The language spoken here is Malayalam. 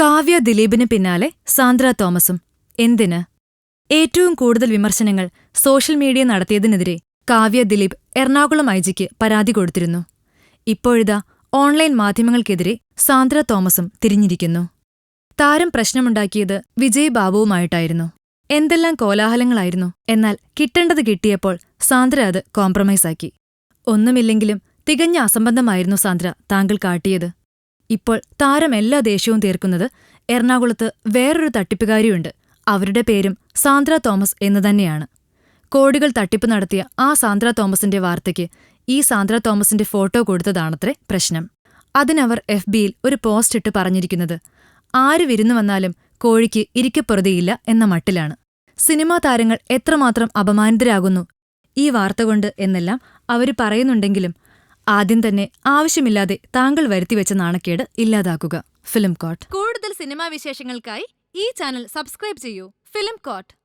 കാവ്യ ദിലീപിന് പിന്നാലെ സാന്ദ്ര തോമസും. എന്തിന്? ഏറ്റവും കൂടുതൽ വിമർശനങ്ങൾ സോഷ്യൽ മീഡിയ നടത്തിയതിനെതിരെ കാവ്യ ദിലീപ് എറണാകുളം ഐജിക്ക് പരാതി കൊടുത്തിരുന്നു. ഇപ്പോഴിതാ ഓൺലൈൻ മാധ്യമങ്ങൾക്കെതിരെ സാന്ദ്ര തോമസും തിരിഞ്ഞിരിക്കുന്നു. താരം പ്രശ്നമുണ്ടാക്കിയത് വിജയ് ബാബുവുമായിട്ടായിരുന്നു. എന്തെല്ലാം കോലാഹലങ്ങളായിരുന്നു എന്നാൽ കിട്ടേണ്ടത് കിട്ടിയപ്പോൾ സാന്ദ്ര അത് കോംപ്രമൈസാക്കി. ഒന്നുമില്ലെങ്കിലും തികഞ്ഞ അസംബന്ധമായിരുന്നു സാന്ദ്ര താങ്കൾ കാട്ടിയത്. ഇപ്പോൾ താരം എല്ലാ ദേഷ്യവും തീർക്കുന്നത് എറണാകുളത്ത് വേറൊരു തട്ടിപ്പുകാരിയുണ്ട്. അവരുടെ പേരും സാന്ദ്ര തോമസ് എന്നു തന്നെയാണ്. കോടികൾ തട്ടിപ്പ് നടത്തിയ ആ സാന്ദ്ര തോമസിന്റെ വാർത്തയ്ക്ക് ഈ സാന്ദ്ര തോമസിന്റെ ഫോട്ടോ കൊടുത്തതാണത്രേ പ്രശ്നം. അതിനവർ എഫ് ബിയിൽ ഒരു പോസ്റ്റ് ഇട്ട് പറഞ്ഞിരിക്കുന്നത് ആര് വിരുന്നു വന്നാലും കോഴിക്ക് ഇരിക്കപ്പുറതിയില്ല എന്ന മട്ടിലാണ്. സിനിമാ താരങ്ങൾ എത്രമാത്രം അപമാനിതരാകുന്നു? ഈ വാർത്ത കൊണ്ട് എന്നെല്ലാം അവർ പറയുന്നുണ്ടെങ്കിലും ആദ്യം തന്നെ ആവശ്യമില്ലാതെ താങ്കൾ വരുത്തിവെച്ച നാണക്കേട് ഇല്ലാതാക്കുക. Film court. കൂടുതൽ സിനിമാ വിശേഷങ്ങൾക്കായി ഈ ചാനൽ സബ്സ്ക്രൈബ് ചെയ്യൂ. Film coat.